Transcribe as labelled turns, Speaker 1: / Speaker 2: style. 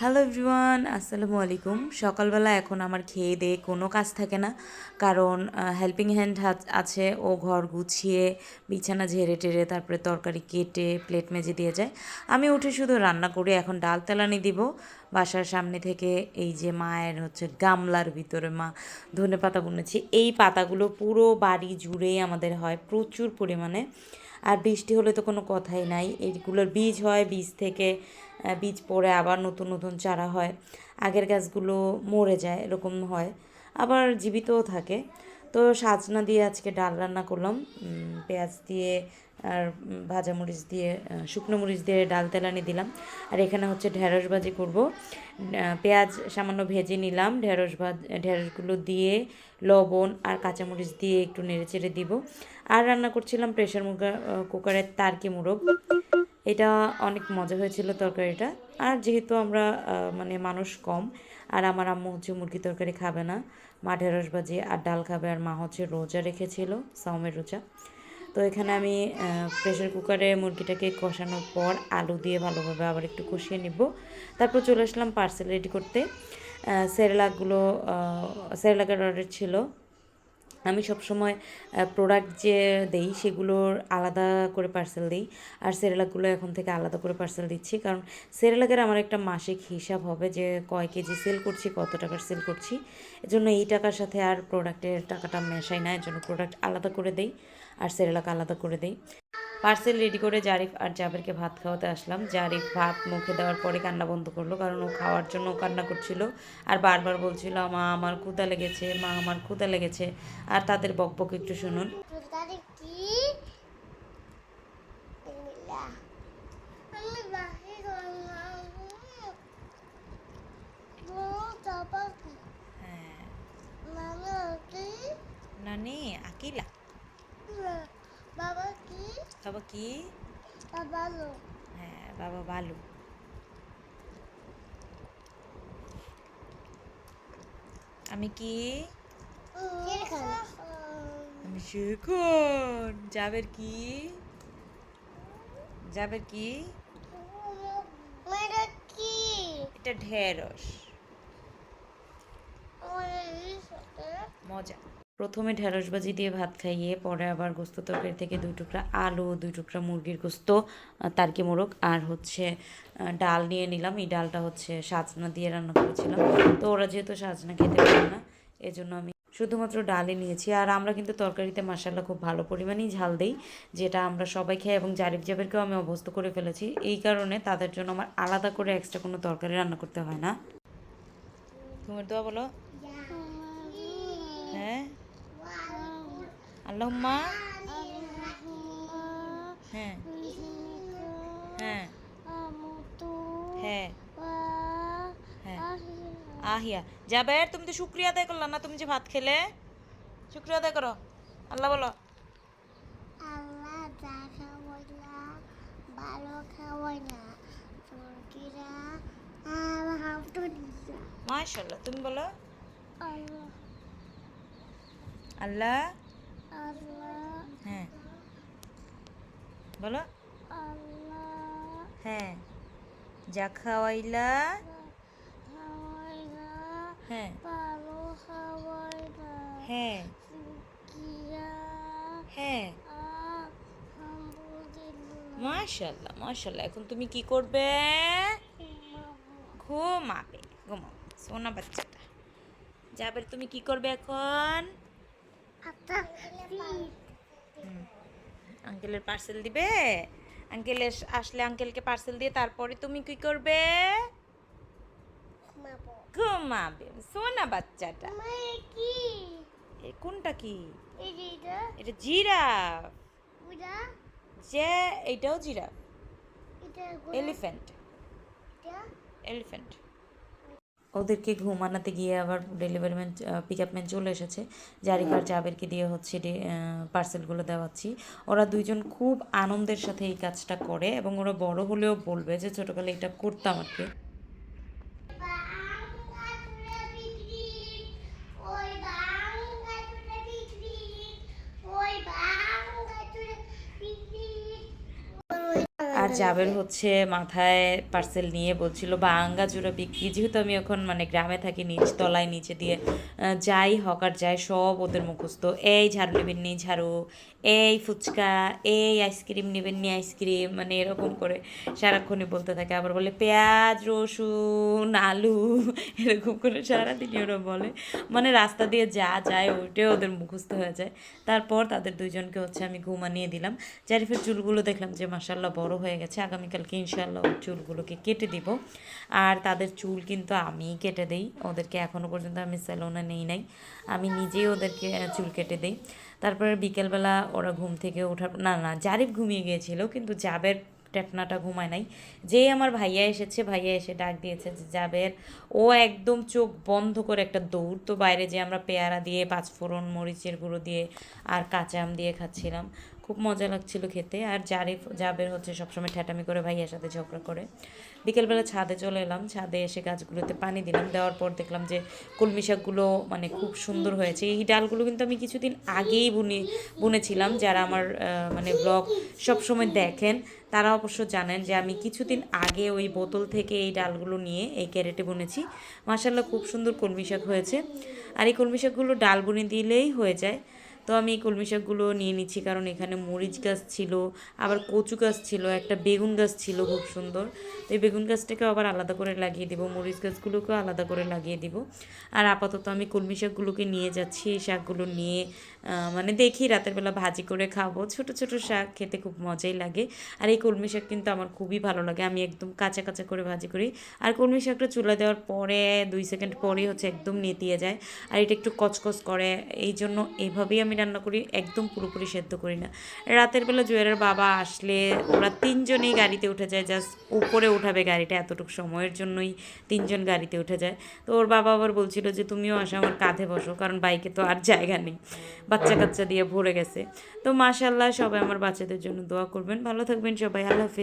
Speaker 1: Hello everyone, আসসালামু আলাইকুম। সকালবেলা এখন আমার খেয়ে দিয়ে কোনো কাজ থাকে না। কারণ হেল্পিং হ্যান্ড আছে। ও ঘর গুছিয়ে, বিছানা ঝেড়ে টেরে তারপরে তরকারি কেটে প্লেট মেজে দিয়ে যায়। আমি উঠে শুধু রান্না করি, এখন ডাল তেলানি দিব। বাসার সামনে থেকে এই যে মায়ের হচ্ছে গামলার ভিতরে মা ধনে পাতা বুনেছি, এই পাতাগুলো পুরো বাড়ি জুড়েই আমাদের হয় প্রচুর পরিমাণে। আর বৃষ্টি হলে তো কোনো কথাই নাই। এইগুলোর বীজ হয়, বীজ থেকে বীজ পড়ে আবার নতুন নতুন চারা হয়। আগের গাছগুলো মরে যায়, এরকম হয়। আবার জীবিতও থাকে। তো সাজনা দিয়ে আজকে ডাল রান্না করলাম। পেঁয়াজ দিয়ে আর ভাজা মরিচ দিয়ে শুকনো মরিচ দিয়ে ডাল তেলানি দিলাম। আর এখানে হচ্ছে ঢেঁড়স ভাজি করব। পেঁয়াজ সামান্য ভেজে নিলাম। ঢেঁড়স ভাজ, ঢেঁড়সগুলো দিয়ে লবণ আর কাঁচামরিচ দিয়ে একটু নেড়ে চেড়ে দিব। আর রান্না করছিলাম প্রেশার মুগার কুকারের তারকি মুরগ। এটা অনেক মজা হয়েছিল তরকারিটা। আর যেহেতু আমরা মানে মানুষ কম, আর আমার আম্মু হচ্ছে মুরগি তরকারি খাবে না, মা ঢেঁড়স ভাজি আর ডাল খাবে আর মা হচ্ছে রোজা রেখেছিল সাউমের রোজা। তো এখানে আমি প্রেশার কুকারে মুরগিটাকে কষানোর পর আলু দিয়ে ভালোভাবে আবার একটু কষিয়ে নিব। তারপর চলে আসলাম পার্সেল রেডি করতে। সেরেলাকগুলো সেরেলাকের অর্ডার ছিল। আমি সবসময় প্রোডাক্ট যে দেই সেগুলোর আলাদা করে পার্সেল দিই। আর সেরেলাকগুলো এখন থেকে আলাদা করে পার্সেল দিচ্ছি। কারণ সেরেলাকের আমার একটা মাসিক হিসাব হবে যে কয় কেজি সেল করছি, কত টাকার সেল করছি। এজন্য এই টাকার সাথে আর প্রোডাক্টের টাকাটা মেশাই না। এর জন্য প্রোডাক্ট আলাদা করে দেই। আর সেরেলাক আলাদা করে দেই। পার্সেল রেডি করে জারিফ আর জাবেরকে ভাত খাওয়াতে আসলাম। জারিফ ভাত মুখে দেওয়ার পরে কান্না বন্ধ করল কারণ ও খাওয়ার জন্য কান্না করছিল আর বারবার বলছিল মা আমার ক্ষুদা লেগেছে মা আমার ক্ষুদা লেগেছে। আর তাদের বকবক একটু শুনুন।
Speaker 2: তাহলে কি বিসমিল্লাহ। আমি বাহির হলাম। ও, বাবা কি?
Speaker 1: হ্যাঁ
Speaker 2: মামা কি?
Speaker 1: নানি আকিলা
Speaker 2: না, বাবা কি
Speaker 1: বাবা কি? হ্যাঁ বাবা ভালো। আমি কি? আমি শেখন। যাবের কি? যাবের কি? এটা ঢেঁড়স। মজা। প্রথমে ঢেঁড়স ভাজি দিয়ে ভাত খাইয়ে পরে আবার গোস্ত তরকারি থেকে দুই টুকরা আলু দুই টুকরা মুরগির গোস্ত তারকি মোরগ আর হচ্ছে ডাল নিয়ে নিলাম। এই ডালটা হচ্ছে সাজনা দিয়ে রান্না করেছিলাম। তো ওরা যেহেতু সাজনা খেতে পারে না এজন্য আমি শুধুমাত্র ডালই নিয়েছি। আর আমরা কিন্তু তরকারিতে মশালা খুব ভালো পরিমাণেই ঝাল দিই যেটা আমরা সবাই খাই এবং জারিফ জাবেরকেও আমি অভ্যস্ত করে ফেলেছি। এই কারণে তাদের জন্য আমার আলাদা করে এক্সট্রা কোনো তরকারি রান্না করতে হয় না। তোমার দোয়া বলো। হ্যাঁ? আল্লাহুম্মা। হ্যাঁ। হ্যাঁ। হ্যাঁ। হ্যাঁ। আহিয়া। যাবের তুমি তো শুক্রিয়া আদায় করলা না তুমি যে ভাত খেলে? শুক্রিয়া আদায় করো। আল্লাহ বলো।
Speaker 2: আল্লাহ যা খাওয়াই না ভালো খাওয়াই না মুরগিরা আলহামদুলিল্লাহ।
Speaker 1: মাশাল্লাহ তুমি বলো।
Speaker 2: আল্লাহ।
Speaker 1: আল্লাহ?
Speaker 2: আল্লাহ।
Speaker 1: হ্যাঁ। বলো।
Speaker 2: আল্লাহ।
Speaker 1: হ্যাঁ। যা খাওয়াইলা।
Speaker 2: খাওয়াই
Speaker 1: হ্যাঁ। হ্যাঁ। হ্যাঁ। মাশাল্লাহ মাশাল্লাহ এখন তুমি কি করবে? ঘুমাবে। ঘুমাও। সোনা বাচ্চাটা। যাবে তুমি কি করবে এখন? আঙ্কেলের পার্সেল দিবে? আঙ্কেল আসলে আঙ্কেলকে পার্সেল দিয়ে তারপরে তুমি কি করবে?
Speaker 2: ঘুমাবো।
Speaker 1: সোনা বাচ্চাটা।
Speaker 2: কি?
Speaker 1: এ কোনটা কি?
Speaker 2: এটা।
Speaker 1: জিরাফ। যে এইটাও জিরাফ। এলিফ্যান্ট এলিফ্যান্ট ওদেরকে ঘুম আনাতে গিয়ে আবার delivery man pick up man চলে এসেছে। জারিকার চাবেরকে দিয়ে হচ্ছে পার্সেলগুলো দেওয়াচ্ছি। ওরা দুইজন খুব আনন্দের সাথে এই কাজটা করে এবং ওরা বড় হলেও বলবে যে ছোটোকালে এটা করতাম আর কি আর জাবের হচ্ছে মাথায় পার্সেল নিয়ে বলছিল বাঙ্গা জোড়া বিক্রি। যেহেতু আমি এখন মানে গ্রামে থাকি, নিচ তলায়, নিচে দিয়ে যাই হকার যাই, সব ওদের মুখস্থ। এই ঝাড়ু নেবেন নি ঝাড়ু, এই ফুচকা, এই আইসক্রিম নেবেন নি আইসক্রিম মানে এরকম করে সারাক্ষণই বলতে থাকে। আবার বলে, পেঁয়াজ, রসুন, আলু, এরকম করে সারাদিনই ওরা বলে। মানে রাস্তা দিয়ে যা যায়, ওইটাই ওদের মুখস্থ হয়ে যায়। তারপর তাদের দুইজনকে হচ্ছে আমি ঘুমানিয়ে দিলাম। জারিফের চুলগুলো দেখলাম যে মাসাল্লাহ বড় হয়ে গেছে, আগামীকালকে ইনশাল্লাহ ওর চুলগুলোকে কেটে দিব। আর তাদের চুল কিন্তু আমিই কেটে দেই, ওদেরকে এখনও পর্যন্ত আমি স্যালোনে নেই নাই। আমি নিজেই ওদেরকে চুল কেটে দিই। তারপরে বিকেলবেলা ওরা ঘুম থেকে ওঠার না না, জারিফ ঘুমিয়ে গিয়েছিল, কিন্তু জাবের টেটনাটা ঘুমায় নাই। যেই আমার ভাইয়া এসেছে, ভাইয়া এসে ডাক দিয়েছে যে, জাবের, ও একদম চোখ বন্ধ করে একটা দৌড়। তো বাইরে যে আমরা পেয়ারা দিয়ে, পাঁচফোড়ন মরিচের গুঁড়ো দিয়ে আর কাঁচা আম দিয়ে খাচ্ছিলাম খুব মজা লাগছিল খেতে। আর জারিফ, জাবের হচ্ছে সবসময় ঠ্যাটামি করে ভাইয়ার সাথে ঝগড়া করে। বিকেলবেলা ছাদে চলে এলাম। ছাদে এসে গাছগুলোতে পানি দিলাম। দেওয়ার পর দেখলাম যে কলমি শাকগুলো মানে খুব সুন্দর হয়েছে। এই ডালগুলো কিন্তু আমি কিছুদিন আগেই বুনে, বুনেছিলাম। যারা আমার মানে ব্লগ সবসময় দেখেন, তারা অবশ্য জানেন যে আমি কিছুদিন আগে ওই বোতল থেকে এই ডালগুলো নিয়ে এই ক্যারেটে বুনেছি। মাসাল্লাহ খুব সুন্দর কলমি শাক হয়েছে। আর এই কলমি শাকগুলো ডাল বুনে দিলেই হয়ে যায়। তো আমি এই কলমি শাকগুলো নিয়ে নিচ্ছি, কারণ এখানে মরিচ গাছ ছিল, আবার কচু গাছ ছিল, একটা বেগুন গাছ ছিল খুব সুন্দর। তো এই বেগুন গাছটাকে আবার আলাদা করে লাগিয়ে দিব, মরিচ গাছগুলোকেও আলাদা করে লাগিয়ে দিব। আর আপাতত আমি কলমি শাকগুলোকে নিয়ে যাচ্ছি, এই শাকগুলো নিয়ে মানে দেখি রাতের বেলা ভাজি করে খাব। ছোট ছোট শাক খেতে খুব মজাই লাগে, আর এই কলমি শাক কিন্তু আমার খুবই ভালো লাগে। আমি একদম কাঁচা কাঁচা করে ভাজি করি। আর কলমি শাকটা চুলা দেওয়ার পরে, দুই সেকেন্ড পরেই হচ্ছে একদম নেতিয়ে যায়। আর এটা একটু কচকচ করে, এই জন্য এইভাবেই আমি রান্না করি, একদম পুরোপুরি সেদ্ধ করি না। রাতের বেলা জুয়েলের বাবা আসলে ওরা তিনজনেই গাড়িতে উঠে যায় জাস্ট উপরে উঠাবে গাড়িটা এতটুকু সময়ের জন্যই তিনজন গাড়িতে উঠে যায়। তো ওর বাবা আবার বলছিল যে, তুমিও আসো আমার কাঁধে বসো, কারণ বাইকে তো আর জায়গা নেই, বাচ্চা কাচ্চা দিয়ে ভরে গেছে। তো মাশাল্লাহ সবাই আমার বাচ্চাদের জন্য দোয়া করবেন। ভালো থাকবেন সবাই, আল্লাহ হাফিজ।